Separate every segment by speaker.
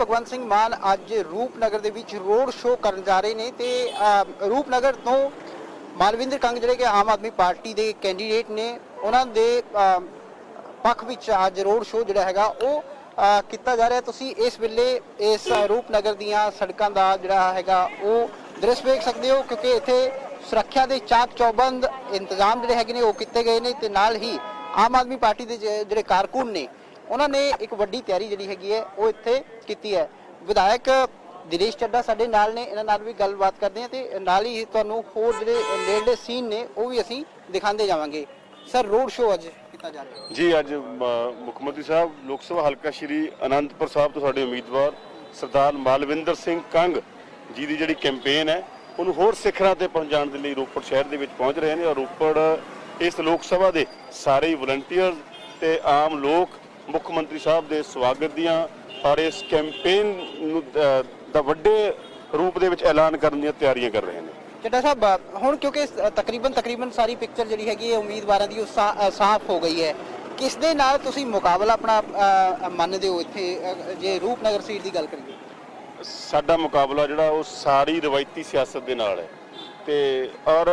Speaker 1: ਭਗਵੰਤ ਸਿੰਘ ਮਾਨ ਅੱਜ ਰੂਪਨਗਰ ਦੇ ਵਿੱਚ ਰੋਡ ਸ਼ੋਅ ਕਰਨ ਜਾ ਰਹੇ ਨੇ ਤੇ ਰੂਪਨਗਰ ਤੋਂ ਮਾਲਵਿੰਦਰ ਕੰਗ ਜਿਹੜੇ ਕਿ ਆਮ ਆਦਮੀ ਪਾਰਟੀ ਦੇ ਕੈਂਡੀਡੇਟ ਨੇ, ਉਹਨਾਂ ਦੇ ਪੱਖ ਵਿੱਚ ਅੱਜ ਰੋਡ ਸ਼ੋਅ ਜਿਹੜਾ ਹੈਗਾ ਉਹ ਕੀਤਾ ਜਾ ਰਿਹਾ। ਤੁਸੀਂ ਇਸ ਵੇਲੇ ਇਸ ਰੂਪਨਗਰ ਦੀਆਂ ਸੜਕਾਂ ਦਾ ਜਿਹੜਾ ਹੈਗਾ ਉਹ ਦ੍ਰਿਸ਼ ਵੇਖ ਸਕਦੇ ਹੋ, ਕਿਉਂਕਿ ਇੱਥੇ ਸੁਰੱਖਿਆ ਦੇ ਚਾਕ ਚੌਬੰਦ ਇੰਤਜ਼ਾਮ ਜਿਹੜੇ ਹੈਗੇ ਨੇ ਉਹ ਕੀਤੇ ਗਏ ਨੇ ਤੇ ਨਾਲ ਹੀ ਆਮ ਆਦਮੀ ਪਾਰਟੀ ਦੇ ਜਿਹੜੇ ਕਾਰਕੁਨ ਨੇ ਉਹਨਾਂ ਨੇ ਇੱਕ ਵੱਡੀ ਤਿਆਰੀ ਜਿਹੜੀ ਹੈਗੀ ਹੈ, ਉਹ ਇੱਥੇ ਕੀਤੀ ਹੈ। ਵਿਧਾਇਕ ਦਿਨੇਸ਼ ਚੱਡਾ ਸਾਡੇ ਨਾਲ ਨੇ, ਇਹਨਾਂ ਨਾਲ ਵੀ ਗੱਲਬਾਤ ਕਰਦੇ ਹਾਂ ਤੇ ਨਾਲ ਹੀ ਤੁਹਾਨੂੰ ਹੋਰ ਜਿਹੜੇ ਨੇੜਲੇ ਸੀਨ ਨੇ, ਉਹ ਵੀ ਅਸੀਂ ਦਿਖਾਉਂਦੇ ਜਾਵਾਂਗੇ। ਸਰ ਰੋਡ ਸ਼ੋਅ ਅੱਜ ਕੀਤਾ ਜਾ ਰਿਹਾ।
Speaker 2: ਜੀ, ਅੱਜ ਮੁੱਖ ਮੰਤਰੀ ਸਾਹਿਬ, ਲੋਕ ਸਭਾ ਹਲਕਾ ਸ਼੍ਰੀ ਅਨੰਦਪੁਰ ਸਾਹਿਬ ਤੋਂ ਸਾਡੇ ਉਮੀਦਵਾਰ ਸਰਦਾਰ ਮਾਲਵਿੰਦਰ ਸਿੰਘ ਕੰਗ ਜੀ ਦੀ ਜਿਹੜੀ ਕੈਂਪੇਨ ਹੈ, ਉਹਨੂੰ ਹੋਰ ਸਿਖਰਾਂ ਤੇ ਪਹੁੰਚਾਉਣ ਦੇ ਲਈ ਰੋਪੜ ਸ਼ਹਿਰ ਦੇ ਵਿੱਚ ਪਹੁੰਚ ਰਹੇ ਨੇ ਔਰ ਰੋਪੜ ਇਸ ਲੋਕ ਸਭਾ ਦੇ ਸਾਰੇ ਹੀ ਵਲੰਟੀਅਰ ਤੇ ਆਮ ਲੋਕ ਮੁੱਖ ਮੰਤਰੀ ਸਾਹਿਬ ਦੇ ਸਵਾਗਤ ਦੀਆਂ ਔਰ ਇਸ ਕੈਂਪੇਨ ਨੂੰ ਦਾ ਵੱਡੇ ਰੂਪ ਦੇ ਵਿੱਚ ਐਲਾਨ ਕਰਨ ਦੀਆਂ ਤਿਆਰੀਆਂ ਕਰ ਰਹੇ ਨੇ।
Speaker 1: ਚੱਡਾ ਸਾਹਿਬ ਹੁਣ ਕਿਉਂਕਿ ਤਕਰੀਬਨ ਤਕਰੀਬਨ ਸਾਰੀ ਪਿਕਚਰ ਜਿਹੜੀ ਹੈਗੀ ਹੈ ਉਮੀਦਵਾਰਾਂ ਦੀ ਉਹ ਸਾਫ਼ ਹੋ ਗਈ ਹੈ। ਕਿਸ ਦੇ ਨਾਲ ਤੁਸੀਂ ਮੁਕਾਬਲਾ ਆਪਣਾ ਮੰਨਦੇ ਹੋ ਇੱਥੇ ਜੇ ਰੂਪਨਗਰ ਸੀਟ ਦੀ ਗੱਲ ਕਰੀਏ?
Speaker 2: ਸਾਡਾ ਮੁਕਾਬਲਾ ਜਿਹੜਾ ਉਹ ਸਾਰੀ ਰਵਾਇਤੀ ਸਿਆਸਤ ਦੇ ਨਾਲ ਹੈ। ਤੇ ਔਰ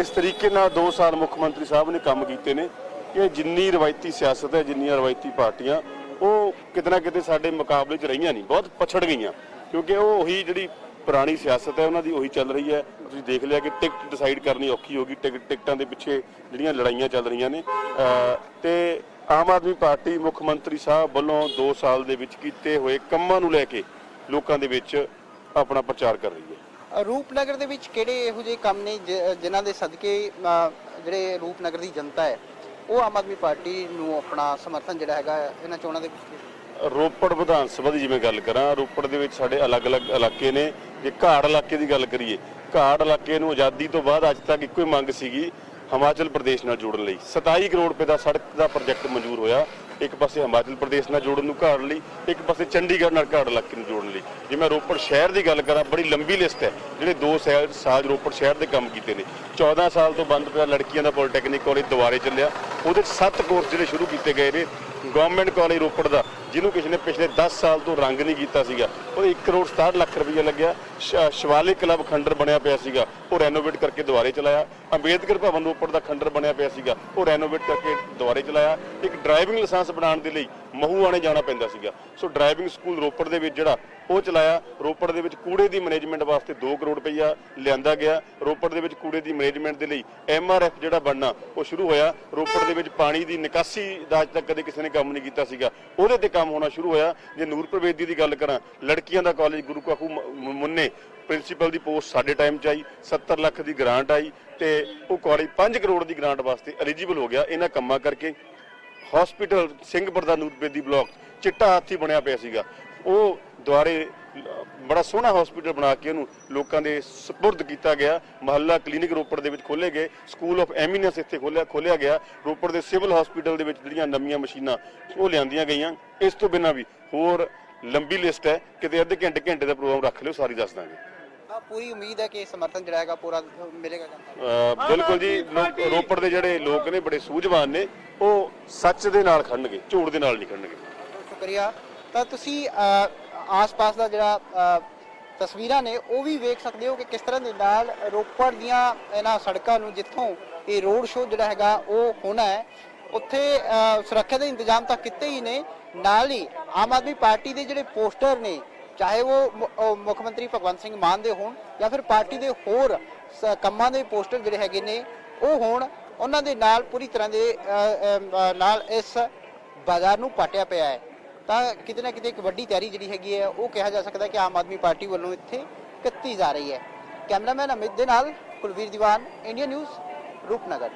Speaker 2: ਇਸ ਤਰੀਕੇ ਨਾਲ 2 ਸਾਲ ਮੁੱਖ ਮੰਤਰੀ ਸਾਹਿਬ ਨੇ ਕੰਮ ਕੀਤੇ ਨੇ। ਕਿ ਜਿੰਨੀ ਰਵਾਇਤੀ ਸਿਆਸਤ ਹੈ, ਜਿੰਨੀਆਂ ਰਵਾਇਤੀ ਪਾਰਟੀਆਂ, ਉਹ ਕਿਤੇ ਨਾ ਕਿਤੇ ਸਾਡੇ ਮੁਕਾਬਲੇ 'ਚ ਰਹੀਆਂ ਨਹੀਂ, ਬਹੁਤ ਪਛੜ ਗਈਆਂ। ਕਿਉਂਕਿ ਉਹ ਉਹੀ ਜਿਹੜੀ ਪੁਰਾਣੀ ਸਿਆਸਤ ਹੈ, ਉਹਨਾਂ ਦੀ ਉਹੀ ਚੱਲ ਰਹੀ ਹੈ। ਤੁਸੀਂ ਦੇਖ ਲਿਆ ਕਿ ਟਿਕਟ ਡਿਸਾਈਡ ਕਰਨੀ ਔਖੀ ਹੋ ਗਈ ਟਿਕਟ ਟਿਕਟਾਂ ਦੇ ਪਿੱਛੇ ਜਿਹੜੀਆਂ ਲੜਾਈਆਂ ਚੱਲ ਰਹੀਆਂ ਨੇ। ਅਹ, ਤੇ ਆਮ ਆਦਮੀ ਪਾਰਟੀ ਮੁੱਖ ਮੰਤਰੀ ਸਾਹਿਬ ਵੱਲੋਂ 2 ਸਾਲ ਦੇ ਵਿੱਚ ਕੀਤੇ ਹੋਏ ਕੰਮਾਂ ਨੂੰ ਲੈ ਕੇ ਲੋਕਾਂ ਦੇ ਵਿੱਚ ਆਪਣਾ ਪ੍ਰਚਾਰ ਕਰ ਰਹੀ ਹੈ।
Speaker 1: ਰੂਪਨਗਰ ਦੇ ਵਿੱਚ ਕਿਹੜੇ ਇਹੋ ਜਿਹੇ ਕੰਮ ਨੇ ਜ- ਜਿਨ੍ਹਾਂ ਦੇ ਸਦਕੇ ਜਿਹੜੇ ਰੂਪਨਗਰ ਦੀ ਜਨਤਾ ਹੈ? ਉਹ ਆਮ ਆਦਮੀ ਪਾਰਟੀ ਨੂੰ ਆਪਣਾ ਸਮਰਥਨ ਜਿਹੜਾ ਹੈਗਾ ਇਹਨਾਂ ਚੋਣਾਂ ਦੇ
Speaker 2: ਰੋਪੜ ਵਿਧਾਨ ਸਭਾ ਦੀ ਜਿਵੇਂ ਗੱਲ ਕਰਾਂ, ਰੋਪੜ ਦੇ ਵਿੱਚ ਸਾਡੇ ਅਲੱਗ-ਅਲੱਗ ਇਲਾਕੇ ਨੇ। ਜੇ ਘਾੜ ਇਲਾਕੇ ਦੀ ਗੱਲ ਕਰੀਏ, ਘਾੜ ਇਲਾਕੇ ਨੂੰ ਆਜ਼ਾਦੀ ਤੋਂ ਬਾਅਦ ਅੱਜ ਤੱਕ ਇੱਕੋ ਹੀ ਮੰਗ ਸੀਗੀ ਹਿਮਾਚਲ ਪ੍ਰਦੇਸ਼ ਨਾਲ ਜੋੜਨ ਲਈ। 27 ਕਰੋੜ ਰੁਪਏ ਦਾ ਸੜਕ ਦਾ ਪ੍ਰੋਜੈਕਟ ਮਨਜ਼ੂਰ ਹੋਇਆ, ਇੱਕ ਪਾਸੇ ਹਿਮਾਚਲ ਪ੍ਰਦੇਸ਼ ਨਾਲ ਜੋੜਨ ਨੂੰ ਘਾੜ ਲਈ, ਇੱਕ ਪਾਸੇ ਚੰਡੀਗੜ੍ਹ ਨਾਲ ਘਾੜ ਇਲਾਕੇ ਨੂੰ ਜੋੜਨ ਲਈ। ਜੇ ਮੈਂ ਰੋਪੜ ਸ਼ਹਿਰ ਦੀ ਗੱਲ ਕਰਾਂ, ਬੜੀ ਲੰਬੀ ਲਿਸਟ ਹੈ, ਜਿਹੜੇ ਦੋ ਸਾਲ ਸਾਜ ਰੋਪੜ ਸ਼ਹਿਰ ਦੇ ਕੰਮ ਕੀਤੇ ਨੇ। 14 ਸਾਲ ਤੋਂ ਬੰਦ ਪਿਆ ਲੜਕੀਆਂ ਦਾ ਪੋਲੀਟੈਕਨਿਕ ਕਾਲਜ ਦੁਬਾਰੇ ਚੱਲਿਆ ਉਹਦੇ 'ਚ ਸੱਤ ਕੋਰਸ ਜਿਹੜੇ ਸ਼ੁਰੂ ਕੀਤੇ ਗਏ ਨੇ ਗਵਰਨਮੈਂਟ ਕਾਲਜ ਰੋਪੜ ਦਾ, ਜਿਹਨੂੰ ਕਿਸੇ ਨੇ ਪਿਛਲੇ 10 ਸਾਲ ਤੋਂ ਰੰਗ ਨਹੀਂ ਕੀਤਾ ਸੀਗਾ। ਉਹ 1 ਕਰੋੜ 67 ਲੱਖ ਰੁਪਏ ਲੱਗਿਆ ਸ਼ਿਵਾਲਿਕ ਕਲੱਬ ਖੰਡਰ ਬਣਿਆ ਪਿਆ ਸੀਗਾ। ਉਹ ਰੈਨੋਵੇਟ ਕਰਕੇ ਦੁਬਾਰੇ ਚਲਾਇਆ। ਅੰਬੇਦਕਰ ਭਵਨ ਰੋਪੜ ਦਾ ਖੰਡਰ ਬਣਿਆ ਪਿਆ ਸੀਗਾ। ਉਹ ਰੈਨੋਵੇਟ ਕਰਕੇ ਦੁਬਾਰੇ ਚਲਾਇਆ। ਇੱਕ ਡਰਾਈਵਿੰਗ ਲਾਇਸੈਂਸ ਬਣਾਉਣ ਦੇ ਲਈ ਮਹੂਆਣੇ ਜਾਣਾ ਪੈਂਦਾ ਸੀਗਾ। ਸੋ ਡਰਾਈਵਿੰਗ ਸਕੂਲ ਰੋਪੜ ਦੇ ਵਿੱਚ ਜਿਹੜਾ ਉਹ ਚਲਾਇਆ। ਰੋਪੜ ਦੇ ਵਿੱਚ ਕੂੜੇ ਦੀ ਮੈਨੇਜਮੈਂਟ ਵਾਸਤੇ 2 ਕਰੋੜ ਰੁਪਈਆ ਲਿਆਂਦਾ ਗਿਆ। ਰੋਪੜ ਦੇ ਵਿੱਚ ਕੂੜੇ ਦੀ ਮੈਨੇਜਮੈਂਟ ਦੇ ਲਈ ਐਮਆਰਐਫ ਜਿਹੜਾ ਬਣਨਾ, ਉਹ ਸ਼ੁਰੂ ਹੋਇਆ। ਰੋਪੜ ਦੇ ਵਿੱਚ ਪਾਣੀ ਦੀ ਨਿਕਾਸੀ ਦਾ ਅੱਜ ਤੱਕ ਕਦੇ ਕਿਸੇ ਨੇ ਕੰਮ ਨਹੀਂ ਕੀਤਾ ਸੀਗਾ। ਉਹਦੇ ਤੇ ਕੰਮ ਹੋਣਾ ਸ਼ੁਰੂ ਹੋਇਆ। ਜੇ ਨੂਰ ਪ੍ਰਵੇਦੀ ਦੀ ਗੱਲ ਕਰਾਂ, ਲੜਕੀਆਂ ਦਾ ਕਾਲਜ ਗੁਰੂ ਕਾਕੂ ਮੁੰਨੇ ਪ੍ਰਿੰਸੀਪਲ ਦੀ ਪੋਸਟ ਸਾਡੇ ਟਾਈਮ 'ਚ ਆਈ 70 ਲੱਖ ਦੀ ਗ੍ਰਾਂਟ ਆਈ ਤੇ ਉਹ ਕਾਲਜ 5 ਕਰੋੜ ਦੀ ਗ੍ਰਾਂਟ ਵਾਸਤੇ ਐਲੀਜੀਬਲ ਹੋ ਗਿਆ। ਇਹਨਾਂ ਕੰਮਾਂ ਕਰਕੇ ਹਸਪੀਟਲ ਸਿੰਘਪੁਰ ਦਾ ਨੂਰਬੇਦੀ ਬਲਾਕ ਚਿੱਟਾ ਹਾਥੀ ਬਣਿਆ ਪਿਆ ਸੀਗਾ। ਉਹ ਦੁਆਰੇ ਬੜਾ ਸੋਹਣਾ ਹਸਪੀਟਲ ਬਣਾ ਕੇ ਉਹਨੂੰ ਲੋਕਾਂ ਦੇ ਸਪੁਰਦ ਕੀਤਾ ਗਿਆ। ਮਹੱਲਾ ਕਲੀਨਿਕ ਰੋਪੜ ਦੇ ਵਿੱਚ ਖੋਲੇ ਗਏ। ਸਕੂਲ ਆਫ ਐਮੀਨੈਂਸ ਇੱਥੇ ਖੋਲਿਆ ਖੋਲਿਆ ਗਿਆ। ਰੋਪੜ ਦੇ ਸਿਵਲ ਹਸਪੀਟਲ ਦੇ ਵਿੱਚ ਜਿਹੜੀਆਂ ਨਵੀਆਂ ਮਸ਼ੀਨਾਂ ਉਹ ਲਿਆਂਦੀਆਂ ਗਈਆਂ। ਇਸ ਤੋਂ ਬਿਨਾਂ ਵੀ ਹੋਰ ਲੰਬੀ ਲਿਸਟ ਹੈ। ਕਿਤੇ ਅੱਧੇ ਘੰਟੇ ਘੰਟੇ ਦਾ ਪ੍ਰੋਗਰਾਮ ਰੱਖ ਲਿਓ ਸਾਰੀ ਦੱਸ ਦਾਂਗੇ।
Speaker 1: ਪੂਰੀ ਉਮੀਦ ਹੈ ਕਿ ਸਮਰਥਨ ਜਿਹੜਾ ਹੈਗਾ ਪੂਰਾ ਮਿਲੇਗਾ
Speaker 2: ਬਿਲਕੁਲ ਜੀ ਰੋਪੜ ਦੇ ਜਿਹੜੇ ਲੋਕ ਨੇ ਬੜੇ ਸੂਝਵਾਨ ਨੇ ਉਹ ਸੱਚ ਦੇ ਨਾਲ ਖੜਨਗੇ, ਝੂਠ ਦੇ ਨਾਲ ਨਹੀਂ ਖੜਨਗੇ।
Speaker 1: ਸ਼ੁਕਰੀਆ। ਤਾਂ ਤੁਸੀਂ ਆਸ-ਪਾਸ ਦਾ ਜਿਹੜਾ ਤਸਵੀਰਾਂ ਨੇ, ਉਹ ਵੀ ਵੇਖ ਸਕਦੇ ਹੋ ਕਿ ਕਿਸ ਤਰ੍ਹਾਂ ਦੇ ਨਾਲ ਰੋਪੜ ਦੀਆਂ ਇਹਨਾਂ ਸੜਕਾਂ ਨੂੰ ਜਿੱਥੋਂ ਇਹ ਰੋਡ ਸ਼ੋਅ ਜਿਹੜਾ ਹੈਗਾ, ਉਹ ਹੋਣਾ ਹੈ। ਉੱਥੇ ਸੁਰੱਖਿਆ ਦੇ ਇੰਤਜ਼ਾਮ ਤਾਂ ਕੀਤੇ ਹੀ ਨੇ। ਨਾਲ ਹੀ ਆਮ ਆਦਮੀ ਪਾਰਟੀ ਦੇ ਜਿਹੜੇ ਪੋਸਟਰ ਨੇ, ਚਾਹੇ ਉਹ ਮੁੱਖ ਮੰਤਰੀ ਭਗਵੰਤ ਸਿੰਘ ਮਾਨ ਦੇ ਹੋਣ ਜਾਂ ਫਿਰ ਪਾਰਟੀ ਦੇ ਹੋਰ ਕੰਮਾਂ ਦੇ ਪੋਸਟਰ ਜਿਹੜੇ ਹੈਗੇ ਨੇ, ਉਹ ਹੋਣ। ਉਹਨਾਂ ਦੇ ਨਾਲ ਪੂਰੀ ਤਰ੍ਹਾਂ ਦੇ ਨਾਲ ਇਸ ਬਾਜ਼ਾਰ ਨੂੰ ਪਾਟਿਆ ਪਿਆ ਹੈ। ਤਾਂ ਕਿਤੇ ਨਾ ਕਿਤੇ ਇੱਕ ਵੱਡੀ ਤਿਆਰੀ ਜਿਹੜੀ ਹੈਗੀ ਹੈ, ਉਹ ਕਿਹਾ ਜਾ ਸਕਦਾ ਕਿ ਆਮ ਆਦਮੀ ਪਾਰਟੀ ਵੱਲੋਂ ਇੱਥੇ ਕੀਤੀ ਜਾ ਰਹੀ ਹੈ। ਕੈਮਰਾਮੈਨ ਅਮਿਤ ਦੇ ਨਾਲ ਕੁਲਵੀਰ ਦੀਵਾਨ ਇੰਡੀਆ ਨਿਊਜ਼, ਰੂਪਨਗਰ।